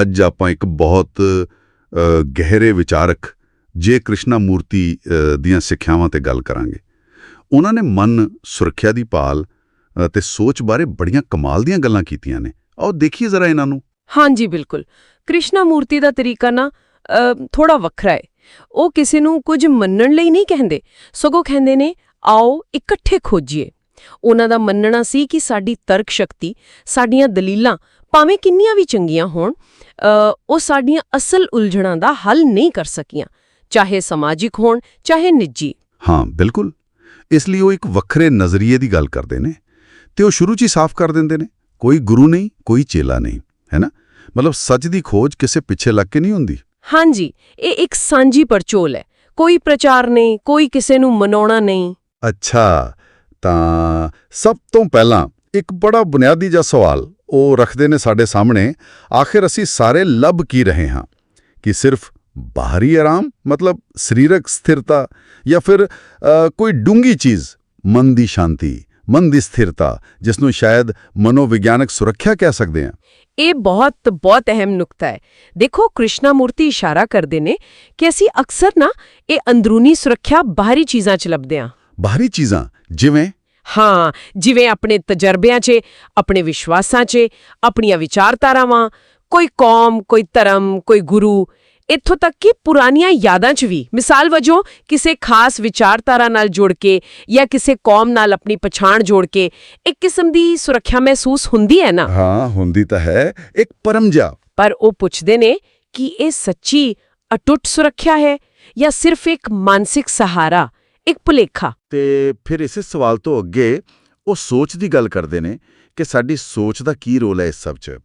ਅੱਜ ਆਪਾਂ ਇੱਕ ਬਹੁਤ ਗਹਿਰੇ ਵਿਚਾਰਕ ਜੇ ਕ੍ਰਿਸ਼ਨਾ ਮੂਰਤੀ ਦੀਆਂ ਸਿੱਖਿਆਵਾਂ ਤੇ ਗੱਲ ਕਰਾਂਗੇ। ਉਹਨਾਂ ਨੇ ਮਨ ਸੁਰੱਖਿਆ ਦੀ ਭਾਲ ਅ, ਤੇ ਸੋਚ ਬਾਰੇ ਬੜੀਆਂ ਕਮਾਲ ਦੀਆਂ ਗੱਲਾਂ ਕੀਤੀਆਂ ਨੇ। ਆਓ ਦੇਖੀਏ ਜ਼ਰਾ ਇਹਨਾਂ ਨੂੰ। ਹਾਂਜੀ ਬਿਲਕੁਲ। ਕ੍ਰਿਸ਼ਨਾ ਮੂਰਤੀ ਦਾ ਤਰੀਕਾ ਨਾ ਥੋੜਾ ਵੱਖਰਾ ਹੈ ਉਹ ਕਿਸੇ ਨੂੰ ਕੁਝ ਮੰਨਣ ਲਈ ਨਹੀਂ ਕਹਿੰਦੇ। ਸਗੋਂ ਕਹਿੰਦੇ ਨੇ ਆਓ ਇਕੱਠੇ ਖੋਜੀਏ। ਉਹਨਾਂ ਦਾ ਮੰਨਣਾ ਸੀ ਕਿ ਸਾਡੀ ਤਰਕ ਸ਼ਕਤੀ ਸਾਡੀਆਂ ਦਲੀਲਾਂ ਭਾਵੇਂ ਕਿੰਨੀਆਂ ਵੀ ਚੰਗੀਆਂ ਹੋਣ ਉਹ ਸਾਡੀਆਂ ਅਸਲ ਉਲਝਣਾਂ ਦਾ ਹੱਲ ਨਹੀਂ ਕਰ ਸਕੀਆਂ ਚਾਹੇ ਸਮਾਜਿਕ ਹੋਣ ਚਾਹੇ ਨਿੱਜੀ। ਹਾਂ ਬਿਲਕੁਲ। ਇਸ ਲਈ ਉਹ ਇੱਕ ਵੱਖਰੇ ਨਜ਼ਰੀਏ ਦੀ ਗੱਲ ਕਰਦੇ ਨੇ ਤੇ ਉਹ ਸ਼ੁਰੂ 'ਚ ਹੀ ਸਾਫ਼ ਕਰ ਦਿੰਦੇ ਨੇ ਕੋਈ ਗੁਰੂ ਨਹੀਂ ਕੋਈ ਚੇਲਾ ਨਹੀਂ ਹੈ ਨਾ? ਮਤਲਬ ਸੱਚ ਦੀ ਖੋਜ ਕਿਸੇ ਪਿੱਛੇ ਲੱਗ ਕੇ ਨਹੀਂ ਹੁੰਦੀ। ਹਾਂਜੀ ਇਹ ਇੱਕ ਸਾਂਝੀ ਪਰਚੋਲ ਹੈ। ਕੋਈ ਪ੍ਰਚਾਰ ਨਹੀਂ ਕੋਈ ਕਿਸੇ ਨੂੰ ਮਨਾਉਣਾ ਨਹੀਂ। ਅੱਛਾ। ਤਾਂ ਸਭ ਤੋਂ ਪਹਿਲਾਂ ਇੱਕ ਬੜਾ ਬੁਨਿਆਦੀ ਜਿਹਾ ਸਵਾਲ ਉਹ ਰੱਖਦੇ ਨੇ ਸਾਡੇ ਸਾਹਮਣੇ ਆਖਿਰ ਅਸੀਂ ਸਾਰੇ ਲੱਭ ਕੀ ਰਹੇ ਹਾਂ? ਕਿ ਸਿਰਫ ਬਾਹਰੀ ਆਰਾਮ ਮਤਲਬ ਸਰੀਰਕ ਸਥਿਰਤਾ ਜਾਂ ਫਿਰ ਕੋਈ ਡੂੰਗੀ ਚੀਜ਼ ਮਨ ਦੀ ਸ਼ਾਂਤੀ ਮਨ ਦੀ ਸਥਿਰਤਾ ਜਿਸ ਨੂੰ ਸ਼ਾਇਦ ਮਨੋਵਿਗਿਆਨਕ ਸੁਰੱਖਿਆ ਕਹਿ ਸਕਦੇ ਹਾਂ? ਇਹ ਬਹੁਤ ਬਹੁਤ ਅਹਿਮ ਨੁਕਤਾ ਹੈ। ਦੇਖੋ ਕ੍ਰਿਸ਼ਨਾ ਮੂਰਤੀ ਇਸ਼ਾਰਾ ਕਰਦੇ ਨੇ ਕਿ ਅਸੀਂ ਅਕਸਰ ਨਾ ਇਹ ਅੰਦਰੂਨੀ ਸੁਰੱਖਿਆ ਬਾਹਰੀ ਚੀਜ਼ਾਂ 'ਚ ਲੱਭਦੇ ਹਾਂ। ਬਾਹਰੀ ਚੀਜ਼ਾਂ ਜਿਵੇਂ ਹਾਂ ਜਿਵੇਂ ਆਪਣੇ ਤਜਰਬਿਆਂ 'ਚ ਆਪਣੇ ਵਿਸ਼ਵਾਸਾਂ 'ਚ ਆਪਣੀਆਂ ਵਿਚਾਰਧਾਰਾਵਾਂ ਕੋਈ ਕੌਮ ਕੋਈ ਧਰਮ ਕੋਈ ਗੁਰੂ ਇੱਥੋਂ ਤੱਕ ਕਿ ਪੁਰਾਣੀਆਂ ਯਾਦਾਂ 'ਚ ਵੀ। ਮਿਸਾਲ ਵਜੋਂ ਕਿਸੇ ਖਾਸ ਵਿਚਾਰਧਾਰਾ ਨਾਲ ਜੁੜ ਕੇ ਜਾਂ ਕਿਸੇ ਕੌਮ ਨਾਲ ਆਪਣੀ ਪਛਾਣ ਜੋੜ ਕੇ ਇੱਕ ਕਿਸਮ ਦੀ ਸੁਰੱਖਿਆ ਮਹਿਸੂਸ ਹੁੰਦੀ ਹੈ ਨਾ? ਹਾਂ ਹੁੰਦੀ ਤਾਂ ਹੈ ਇੱਕ ਪਰਮ ਜਿਹਾ ਪਰ ਉਹ ਪੁੱਛਦੇ ਨੇ ਕਿ ਇਹ ਸੱਚੀ ਅਟੁੱਟ ਸੁਰੱਖਿਆ ਹੈ ਜਾਂ ਸਿਰਫ ਇੱਕ ਮਾਨਸਿਕ ਸਹਾਰਾ? ਇੱਕ ਭੁਲੇਖਾ। ਤੇ ਫਿਰ ਇਸੇ ਸਵਾਲ ਤੋਂ ਅੱਗੇ ਉਹ ਸੋਚ ਦੀ ਗੱਲ ਕਰਦੇ ਨੇ ਕਿ ਸਾਡੀ ਸੋਚ ਦਾ ਕੀ ਰੋਲ ਹੈ ਇਸ ਸਭ 'ਚ।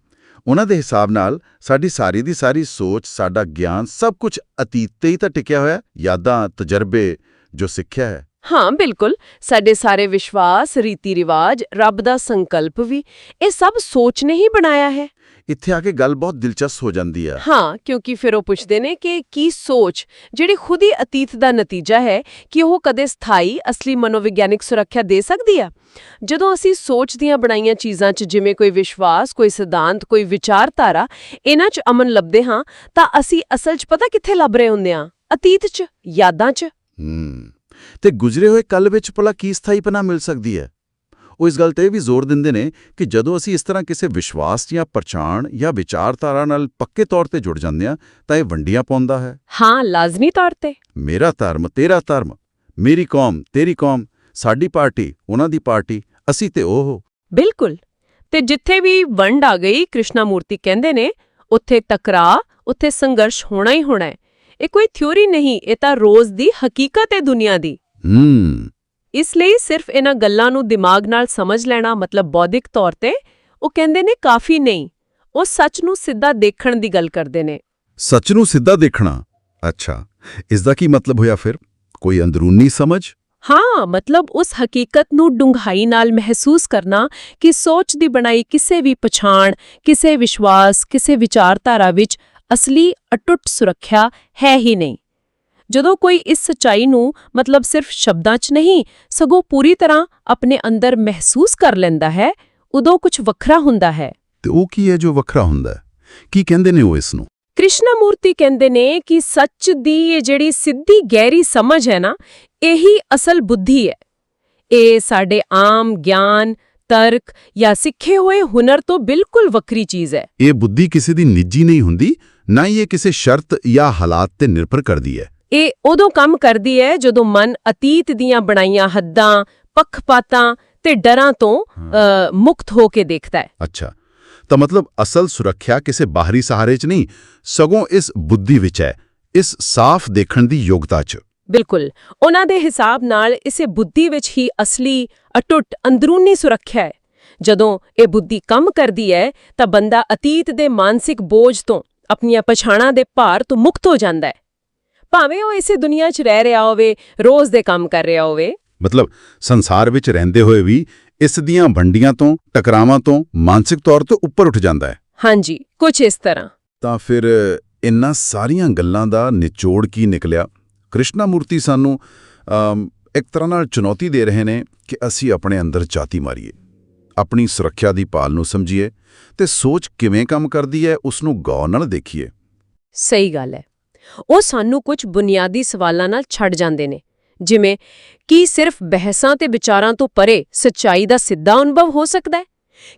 ਉਹਨਾਂ ਦੇ ਹਿਸਾਬ ਨਾਲ ਸਾਡੀ ਸਾਰੀ ਦੀ ਸਾਰੀ ਸੋਚ ਸਾਡਾ ਗਿਆਨ ਸਭ ਕੁਝ ਅਤੀਤ ਤੇ ਹੀ ਤਾਂ ਟਿਕਿਆ ਹੋਇਆ ਹੈ। ਯਾਦਾਂ ਤਜਰਬੇ ਜੋ ਸਿੱਖਿਆ ਹੈ। ਹਾਂ ਬਿਲਕੁਲ। ਸਾਡੇ ਸਾਰੇ ਵਿਸ਼ਵਾਸ ਰੀਤੀ ਰਿਵਾਜ ਰੱਬ ਦਾ ਸੰਕਲਪ ਵੀ ਇਹ ਸਭ ਸੋਚ ਨੇ ਹੀ ਬਣਾਇਆ ਹੈ। ਇੱਥੇ ਆ ਕੇ ਗੱਲ ਬਹੁਤ ਦਿਲਚਸਪ ਹੋ ਜਾਂਦੀ ਆ। ਹਾਂ ਕਿਉਂਕਿ ਫਿਰ ਉਹ ਪੁੱਛਦੇ ਨੇ ਕਿ ਕੀ ਸੋਚ ਜਿਹੜੀ ਖੁਦ ਹੀ ਅਤੀਤ ਦਾ ਨਤੀਜਾ ਹੈ ਕਿ ਉਹ ਕਦੇ ਸਥਾਈ ਅਸਲੀ ਮਨੋਵਿਗਿਆਨਿਕ ਸੁਰੱਖਿਆ ਦੇ ਸਕਦੀ ਆ? ਜਦੋਂ ਅਸੀਂ ਸੋਚ ਦੀਆਂ ਬਣਾਈਆਂ ਚੀਜ਼ਾਂ 'ਚ ਜਿਵੇਂ ਕੋਈ ਵਿਸ਼ਵਾਸ ਕੋਈ ਸਿਧਾਂਤ ਕੋਈ ਵਿਚਾਰਧਾਰਾ ਇਹਨਾਂ 'ਚ ਅਮਨ ਲੱਭਦੇ ਹਾਂ ਤਾਂ ਅਸੀਂ ਅਸਲ 'ਚ ਪਤਾ ਕਿੱਥੇ ਲੱਭ ਰਹੇ ਹੁੰਦੇ ਹਾਂ? ਅਤੀਤ 'ਚ ਯਾਦਾਂ 'ਚ? ਹੂੰ। ਤੇ ਗੁਜ਼ਰੇ ਹੋਏ ਕੱਲ ਵਿੱਚ ਭਲਾ ਕੀ ਸਥਾਈਪਨਾ ਮਿਲ ਸਕਦੀ ਹੈ? ਉਹ ਇਸ ਗੱਲ ਤੇ ਵੀ ਜ਼ੋਰ ਦਿੰਦੇ ਨੇ ਕਿ ਜਦੋਂ ਅਸੀਂ ਇਸ ਤਰ੍ਹਾਂ ਕਿਸੇ ਵਿਸ਼ਵਾਸ ਜਾਂ ਪਰਚਾਣ ਜਾਂ ਵਿਚਾਰਧਾਰਾ ਨਾਲ ਪੱਕੇ ਤੌਰ ਤੇ ਜੁੜ ਜਾਂਦੇ ਹਾਂ ਤਾਂ ਇਹ ਵੰਡੀਆਂ ਪਾਉਂਦਾ ਹੈ। ਹਾਂ ਲਾਜ਼ਮੀ ਤੌਰ ਤੇ। ਮੇਰਾ ਧਰਮ ਤੇਰਾ ਧਰਮ ਮੇਰੀ ਕੌਮ ਤੇਰੀ ਕੌਮ ਸਾਡੀ ਪਾਰਟੀ ਉਹਨਾਂ ਦੀ ਪਾਰਟੀ ਅਸੀਂ ਤੇ ਉਹ। ਬਿਲਕੁਲ। ਤੇ ਜਿੱਥੇ ਵੀ ਵੰਡ ਆ ਗਈ ਕ੍ਰਿਸ਼ਨਾ ਮੂਰਤੀ ਕਹਿੰਦੇ ਨੇ ਉੱਥੇ ਟਕਰਾ ਉੱਥੇ ਸੰਘਰਸ਼ ਹੋਣਾ ਹੀ ਹੋਣਾ ਹੈ। ਇਹ ਕੋਈ ਥਿਉਰੀ ਨਹੀਂ ਇਹ ਤਾਂ ਰੋਜ਼ ਦੀ ਹਕੀਕਤ ਹੈ ਦੁਨੀਆ ਦੀ। ਹੂੰ। ਇਸ ਲਈ ਸਿਰਫ ਇਹਨਾਂ ਗੱਲਾਂ ਨੂੰ ਦਿਮਾਗ ਨਾਲ ਸਮਝ ਲੈਣਾ ਮਤਲਬ ਬੌਧਿਕ ਤੌਰ ਤੇ ਉਹ ਕਹਿੰਦੇ ਨੇ ਕਾਫੀ ਨਹੀਂ ਉਹ ਸੱਚ ਨੂੰ ਸਿੱਧਾ ਦੇਖਣ ਦੀ ਗੱਲ ਕਰਦੇ ਨੇ। ਸੱਚ ਨੂੰ ਸਿੱਧਾ ਦੇਖਣਾ? ਅੱਛਾ ਇਸ ਦਾ ਕੀ ਮਤਲਬ ਹੋਇਆ ਫਿਰ? ਕੋਈ ਅੰਦਰੂਨੀ ਸਮਝ? ਹਾਂ ਮਤਲਬ ਉਸ ਹਕੀਕਤ ਨੂੰ ਡੂੰਘਾਈ ਨਾਲ ਮਹਿਸੂਸ ਕਰਨਾ ਕਿ ਸੋਚ ਦੀ ਬਣਾਈ ਕਿਸੇ ਵੀ ਪਛਾਣ ਕਿਸੇ ਵਿਸ਼ਵਾਸ ਕਿਸੇ ਵਿਚਾਰਧਾਰਾ ਵਿੱਚ ਅਸਲੀ ਅਟੁੱਟ ਸੁਰੱਖਿਆ ਹੈ ਹੀ ਨਹੀਂ। ਜਦੋਂ ਕੋਈ ਇਸ ਸਚਾਈ ਨੂੰ ਮਤਲਬ ਸਿਰਫ ਸ਼ਬਦਾਂ 'ਚ ਨਹੀਂ ਸਗੋਂ ਪੂਰੀ ਤਰ੍ਹਾਂ ਆਪਣੇ ਅੰਦਰ ਮਹਿਸੂਸ ਕਰ ਲੈਂਦਾ ਹੈ ਉਦੋਂ ਕੁਝ ਵੱਖਰਾ ਹੁੰਦਾ ਹੈ। ਤੇ ਉਹ ਕੀ ਹੈ ਜੋ ਵੱਖਰਾ ਹੁੰਦਾ ਹੈ? ਕੀ ਕਹਿੰਦੇ ਨੇ ਉਹ ਇਸ ਨੂੰ? ਕ੍ਰਿਸ਼ਨਾ ਮੂਰਤੀ ਕਹਿੰਦੇ ਨੇ ਕਿ ਸੱਚ ਦੀ ਇਹ ਜਿਹੜੀ ਸਿੱਧੀ ਗਹਿਰੀ ਸਮਝ ਹੈ ਨਾ ਇਹੀ ਅਸਲ ਬੁੱਧੀ ਹੈ। ਇਹ ਸਾਡੇ ਆਮ ਗਿਆਨ ਤਰਕ ਜਾਂ ਸਿੱਖੇ ਹੋਏ ਹੁਨਰ ਤੋਂ ਬਿਲਕੁਲ ਵੱਖਰੀ ਚੀਜ਼ ਹੈ। ਇਹ ਬੁੱਧੀ ਕਿਸੇ ਦੀ ਨਿੱਜੀ ਨਹੀਂ ਹੁੰਦੀ ਨਾ ਹੀ ਇਹ ਕਿਸੇ ਸ਼ਰਤ ਜਾਂ ਹਾਲਾਤ ਤੇ ਨਿਰਭਰ ਕਰਦੀ ਹੈ। ਇਹ ਉਦੋਂ ਕੰਮ ਕਰਦੀ ਹੈ ਜਦੋਂ ਮਨ ਅਤੀਤ ਦੀਆਂ ਬਣਾਈਆਂ ਹੱਦਾਂ ਪੱਖਪਾਤਾਂ ਤੇ ਡਰਾਂ ਤੋਂ ਮੁਕਤ ਹੋ ਕੇ ਦੇਖਦਾ ਹੈ। ਅੱਛਾ। ਤਾਂ ਮਤਲਬ ਅਸਲ ਸੁਰੱਖਿਆ ਕਿਸੇ ਬਾਹਰੀ ਸਹਾਰੇ 'ਚ ਨਹੀਂ ਸਗੋਂ ਇਸ ਬੁੱਧੀ ਵਿੱਚ ਹੈ ਇਸ ਸਾਫ਼ ਦੇਖਣ ਦੀ ਯੋਗਤਾ 'ਚ। ਬਿਲਕੁਲ। ਉਹਨਾਂ ਦੇ ਹਿਸਾਬ ਨਾਲ ਇਸੇ ਬੁੱਧੀ ਵਿੱਚ ਹੀ ਅਸਲੀ ਅਟੁੱਟ ਅੰਦਰੂਨੀ ਸੁਰੱਖਿਆ ਹੈ। ਜਦੋਂ ਇਹ ਬੁੱਧੀ ਕੰਮ ਕਰਦੀ ਹੈ ਤਾਂ ਬੰਦਾ ਅਤੀਤ ਦੇ ਮਾਨਸਿਕ ਬੋਝ ਤੋਂ ਆਪਣੀਆਂ ਪਛਾਣਾਂ ਦੇ ਭਾਰ ਤੋਂ ਮੁਕਤ ਹੋ ਜਾਂਦਾ ਹੈ। ਭਾਵੇਂ ਉਹ ਇਸੇ ਦੁਨੀਆ 'ਚ ਰਹਿ ਰਿਹਾ ਹੋਵੇ ਰੋਜ਼ ਦੇ ਕੰਮ ਕਰ ਰਿਹਾ ਹੋਵੇ। ਮਤਲਬ ਸੰਸਾਰ ਵਿੱਚ ਰਹਿੰਦੇ ਹੋਏ ਵੀ ਇਸ ਦੀਆਂ ਵੰਡੀਆਂ ਤੋਂ ਟਕਰਾਵਾਂ ਤੋਂ ਮਾਨਸਿਕ ਤੌਰ ਤੇ ਉੱਪਰ ਉੱਠ ਜਾਂਦਾ ਹੈ। ਹਾਂਜੀ ਕੁਝ ਇਸ ਤਰ੍ਹਾਂ। ਤਾਂ ਫਿਰ ਇਨ੍ਹਾਂ ਸਾਰੀਆਂ ਗੱਲਾਂ ਦਾ ਨਿਚੋੜ ਕੀ ਨਿਕਲਿਆ? ਕ੍ਰਿਸ਼ਨਾ ਮੂਰਤੀ ਸਾਨੂੰ ਇੱਕ ਤਰ੍ਹਾਂ ਨਾਲ ਚੁਣੌਤੀ ਦੇ ਰਹੇ ਨੇ ਕਿ ਅਸੀਂ ਆਪਣੇ ਅੰਦਰ ਝਾਤੀ ਮਾਰੀਏ। ਆਪਣੀ ਸੁਰੱਖਿਆ ਦੀ ਪਾਲ ਨੂੰ ਸਮਝੀਏ ਤੇ ਸੋਚ ਕਿਵੇਂ ਕੰਮ ਕਰਦੀ ਹੈ ਉਸ ਨੂੰ ਗੌਰ ਨਾਲ ਦੇਖੀਏ। ਸਹੀ ਗੱਲ ਹੈ। ਉਹ ਸਾਨੂੰ ਕੁਝ ਬੁਨਿਆਦੀ ਸਵਾਲਾਂ ਨਾਲ ਛੱਡ ਜਾਂਦੇ ਨੇ, ਜਿਵੇਂ ਕੀ ਸਿਰਫ ਬਹਿਸਾਂ ਤੇ ਵਿਚਾਰਾਂ ਤੋਂ ਪਰੇ ਸੱਚਾਈ ਦਾ ਸਿੱਧਾ ਅਨੁਭਵ ਹੋ ਸਕਦਾ ਹੈ?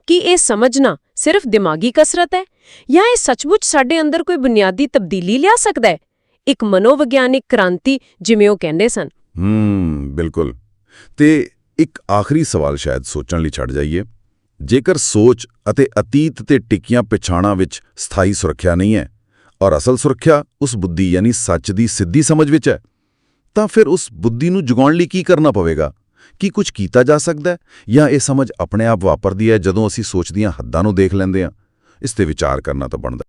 ਕੀ ਇਹ ਸਮਝਣਾ ਸਿਰਫ ਦਿਮਾਗੀ ਕਸਰਤ ਹੈ? ਜਾਂ ਇਹ ਸੱਚਮੁੱਚ ਸਾਡੇ ਅੰਦਰ ਕੋਈ ਬੁਨਿਆਦੀ ਤਬਦੀਲੀ ਲਿਆ ਸਕਦਾ ਹੈ? ਇੱਕ ਮਨੋਵਿਗਿਆਨਿਕ ਕ੍ਰਾਂਤੀ ਜਿਵੇਂ ਉਹ ਕਹਿੰਦੇ ਸਨ। ਹੂੰ, ਬਿਲਕੁਲ। ਤੇ ਇੱਕ ਆਖਰੀ ਸਵਾਲ ਸ਼ਾਇਦ ਸੋਚਣ ਲਈ ਛੱਡ ਜਾਈਏ। ਜੇਕਰ ਸੋਚ ਅਤੇ ਅਤੀਤ ਤੇ ਟਿੱਕੀਆਂ ਪਛਾਣਾਂ ਵਿੱਚ ਸਥਾਈ ਸੁਰੱਖਿਆ ਨਹੀਂ ਹੈ ਔਰ ਅਸਲ ਸੁਰੱਖਿਆ ਉਸ ਬੁੱਧੀ ਯਾਨੀ ਸੱਚ ਦੀ ਸਿੱਧੀ ਸਮਝ ਵਿੱਚ ਹੈ। ਤਾਂ ਫਿਰ ਉਸ ਬੁੱਧੀ ਨੂੰ ਜਗਾਉਣ ਲਈ ਕੀ ਕਰਨਾ ਪਵੇਗਾ? ਕੀ ਕੁਝ ਕੀਤਾ ਜਾ ਸਕਦਾ ਹੈ? ਜਾਂ ਇਹ ਸਮਝ ਆਪਣੇ ਆਪ ਵਾਪਰਦੀ ਹੈ ਜਦੋਂ ਅਸੀਂ ਸੋਚ ਦੀਆਂ ਹੱਦਾਂ ਨੂੰ ਦੇਖ ਲੈਂਦੇ ਹਾਂ? ਇਸ ਤੇ ਵਿਚਾਰ ਕਰਨਾ ਤਾਂ ਬਣਦਾ